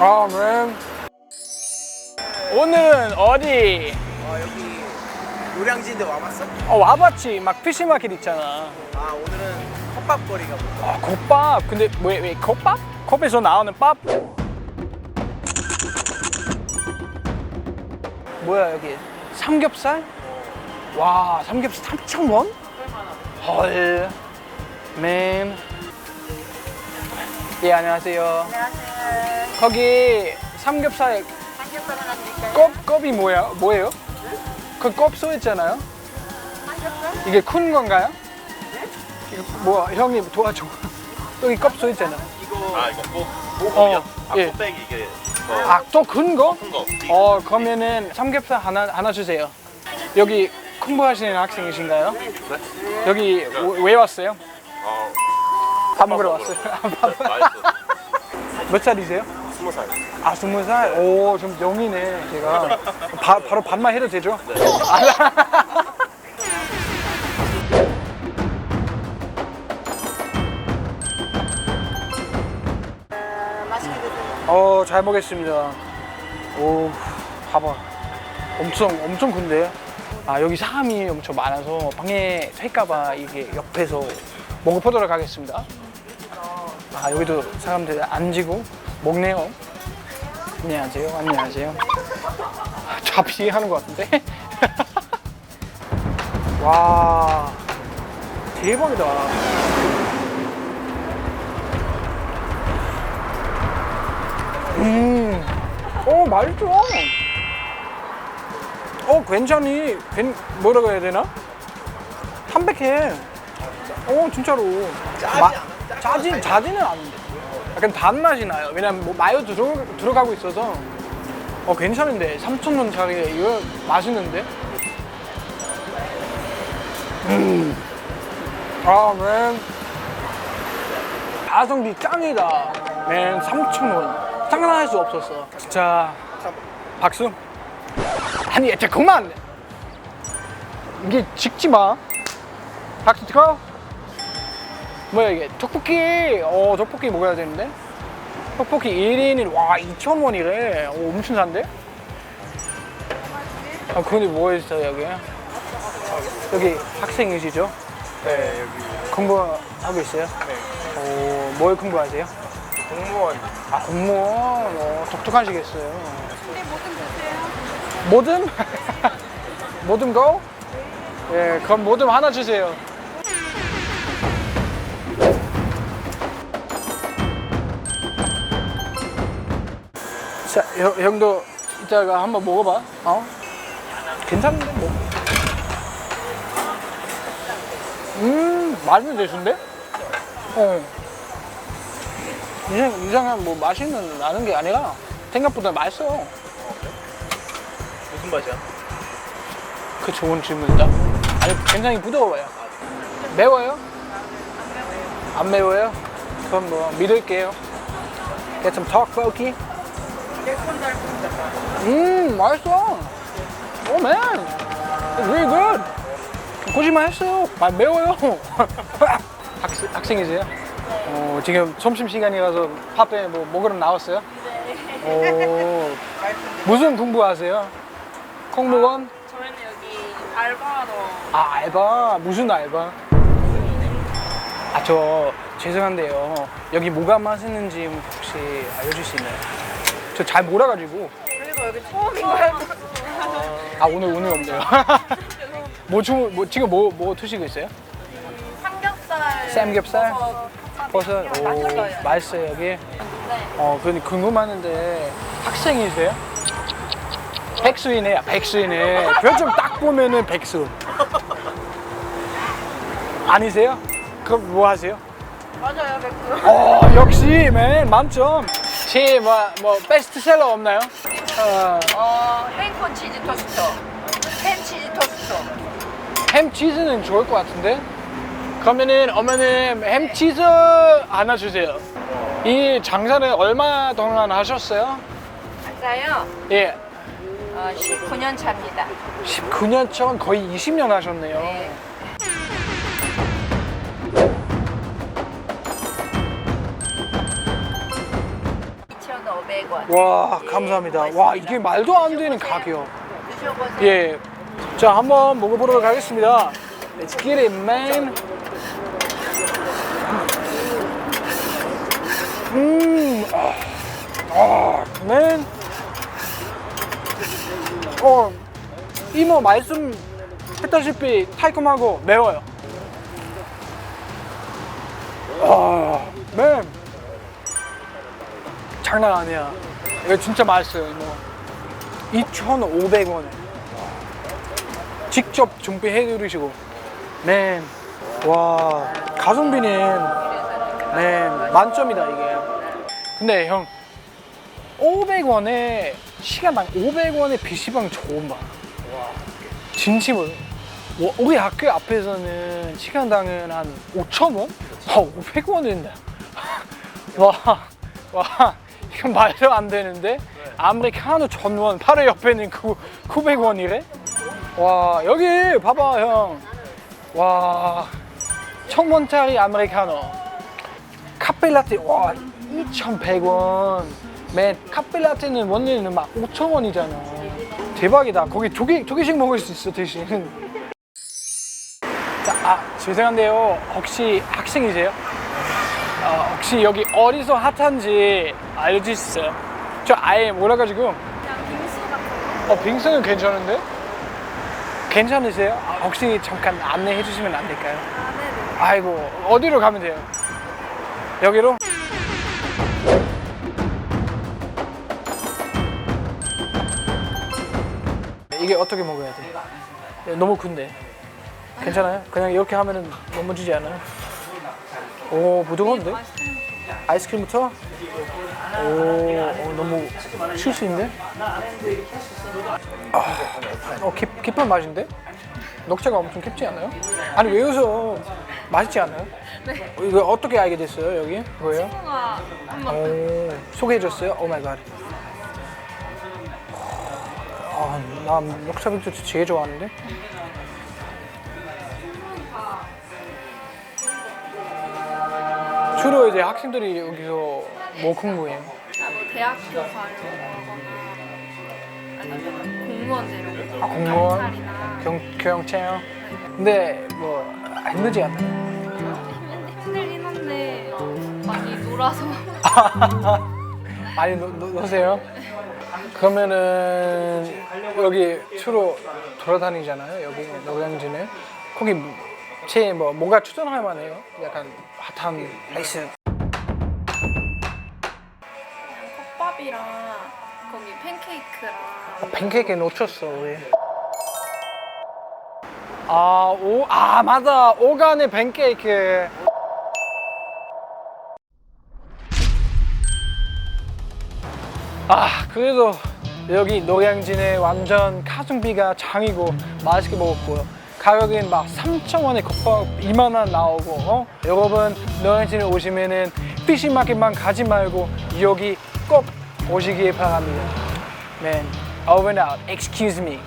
아, 맨. 오늘은 어디? 어, 여기 노량진데 와봤어? 어, 와봤지. 막 피시마켓 있잖아. 아 오늘은 컵밥거리가 뭐 아, 겉밥. 근데 왜, 왜 겉밥? 컵에서 나오는 밥? 뭐야, 여기. 삼겹살? 와, 삼겹살 3,000원? 헐. 맨. 예, 안녕하세요. 안녕하세요. 거기 삼겹살 삼겹살 하나 드릴까요? 껍, 껍이 뭐야, 뭐예요? 그껍 써 있잖아요. 삼겹살? 이게 큰 건가요? 이거 뭐 형님 도와줘. 여기 껍 써 있잖아. 아 이거 꼭 어, 꼬고기요? 아 예. 꼬백이 이게 아, 또 큰 거? 큰거 어, 그러면은 삼겹살 하나 하나 주세요. 여기 공부하시는 학생이신가요? 네? 여기 왜 왔어요? 어, 밥 먹으러 먹으러. 왔어요. 맛있어 몇 살이세요? 스무 살 아, 스무 살? 오, 좀 영이네, 제가. 바, 바로 반말 해도 되죠? 네. 어, 맛있게 드세요. 어, 잘 먹겠습니다. 오, 봐봐. 엄청, 엄청 큰데? 아, 여기 사람이 엄청 많아서 방해 될까봐 이게 옆에서 먹어 보도록 하겠습니다. 아, 여기도 사람들 앉고 먹네요. 안녕하세요. 안녕하세요. 잡시 하는 것 같은데? 와, 대박이다. 음, 어 맛있어. 어 괜찮이, 괜 뭐라고 해야 되나? 담백해. 어 진짜로. 마-? 짜진 짜지는 않은데. 약간 단맛이 나요. 왜냐면 뭐 마요 들어 들어가고 있어서. 어 괜찮은데 3천 원짜리 이거 맛있는데. 음. 아 맨. 가성비 짱이다. 맨 3천 원. 상상할 수 없었어. 진짜 박수. 아니 진짜 그만. 이게 찍지 마. 박수 찍어. 뭐야 이게 떡볶이. 어 떡볶이 먹어야 되는데. 떡볶이 1인이 와 2천 원이래. 오, 엄청 산데? 아 근데 뭐 있어요 여기? 여기 학생이시죠? 네 여기 공부하고 있어요? 네 오, 뭘 공부하세요? 공무원 아 공무원 어, 독특하시겠어요. 뭐든 뭐든 고? 예, 그럼 뭐든 하나 주세요. 자, 형, 형도 이따가 한번 먹어봐. 어? 괜찮은데 뭐. 음, 맛있는 대수인데? 어. 이상, 이상한 뭐 맛있는 나는 게 아니라 생각보다 맛있어. 무슨 맛이야? 그 좋은 질문이다. 아니 굉장히 부드러워요. 매워요? 안 매워요? 그럼 뭐 믿을게요. Get some talk, Foki. 음, 맛있어. Oh man, it's really good. 거짓말 했어요. 아, 매워요. 학생, 학생이세요? 어, 지금 점심 시간이라서 밥에 뭐 먹으러 나왔어요? 오, 무슨 공부하세요? 공무원? 저희는 여기 알바하러 아 알바 무슨 알바? 아 저 죄송한데요 여기 뭐가 맛있는지 혹시 알려줄 수 있나요? 저잘 여기 처음인 거예요. 아 오늘 오늘 없네요 뭐, 주, 뭐 지금 뭐, 뭐 드시고 있어요? 삼겹살. 삼겹살? 버섯. 버섯? 오 맛있어요. 맛있어요 여기? 네. 어 근데 궁금하는데 학생이세요? 백수이네 백수이네 표정 딱 보면은 백수 아니세요? 그럼 뭐 하세요? 맞아요, 맥주. 어 역시 맨 만점 제뭐 뭐 베스트셀러 없나요? 어, 어, 베이컨 치즈 토스트. 햄 치즈 토스트. 햄 치즈는 좋을 것 같은데 그러면은 어머님 햄 치즈 하나 주세요 이 장사를 얼마 동안 하셨어요? 맞아요. 예 어, 19년 차입니다. 19년 전 거의 20년 하셨네요 네. 와 감사합니다. 와 이게 말도 안 되는 가격. 예. 자 한번 먹어보도록 하겠습니다. Let's get it, man. 음, 아, 아, man. 어, 이모 말씀했다시피 달콤하고 매워요. 아, man. 장난 아니야. 이거 진짜 맛있어요, 이모. 2,500원에. 직접 준비해 드리시고. 맨, 와 가성비는 맨 만점이다 이게. 근데 형 500원에 시간당 500원에 PC방 좋은 봐 진심으로. 와, 우리 학교 앞에서는 시간당은 한 5,000원? 아 500원인데 와, 와 이건 말도 안 되는데 아메리카노 전원 바로 옆에는 그 900원이래? 와 여기 봐봐 형. 와 천원짜리 아메리카노. 카페라떼 와 2,100원. 맨 카페라떼는 원래는 막 5,000원이잖아. 대박이다. 거기 두 개, 두 개씩 먹을 수 있어 대신. 자, 아 죄송한데요. 혹시 학생이세요? 어, 혹시 여기 어디서 핫한지 알려줄 수 있어요? 저 아예 몰라가지고. 그냥 빙수 같은 거? 어, 빙수는 괜찮은데? 괜찮으세요? 아, 혹시 잠깐 안내해 주시면 안 될까요? 아, 네네. 아이고, 어디로 가면 돼요? 여기로? 이게 어떻게 먹어야 돼? 네, 너무 큰데. 괜찮아요? 그냥 이렇게 하면은 넘어지지 않아요? 오, 부드러운데? 아이스크림부터? 오, 어, 너무 실수인데? 아, 어, 깊, 깊은 맛인데? 녹차가 엄청 깊지 않아요? 아니, 왜 웃어? 맛있지 않아요? 네. 어, 이거 어떻게 알게 됐어요, 여기? 뭐예요? 친구가 오, 소개해줬어요? 오 마이 갓. 아, 나 녹차빙수 제일 좋아하는데? 주로 이제 학생들이 여기서 뭐 공부해요? 아, 뭐 대학교 가려거나 아니면 공무원 되려고 아, 공무원? 경찰이나 경, 교영체요? 근데 뭐 힘들지 않나요? 힘- 힘들긴 한데 많이 놀아서 많이 노, 노, 노세요? 그러면은 여기 주로 돌아다니잖아요. 여기 노량진에 거기 제 뭐 뭔가 추천할 만해요. 약간 핫한 레이스 컵밥이랑 거기 팬케이크랑 팬케이크 놓쳤어 왜? 아, 오, 아 맞아 오간의 팬케이크. 아 그래도 여기 노량진에 완전 가성비가 장이고 맛있게 먹었고요. 가격은 막 3,000원에 컵밥 2만 원 나오고 어? 여러분 노량진에 오시면은 피시마켓만 가지 말고 여기 꼭 오시길 바랍니다. Man, over and out. Excuse me.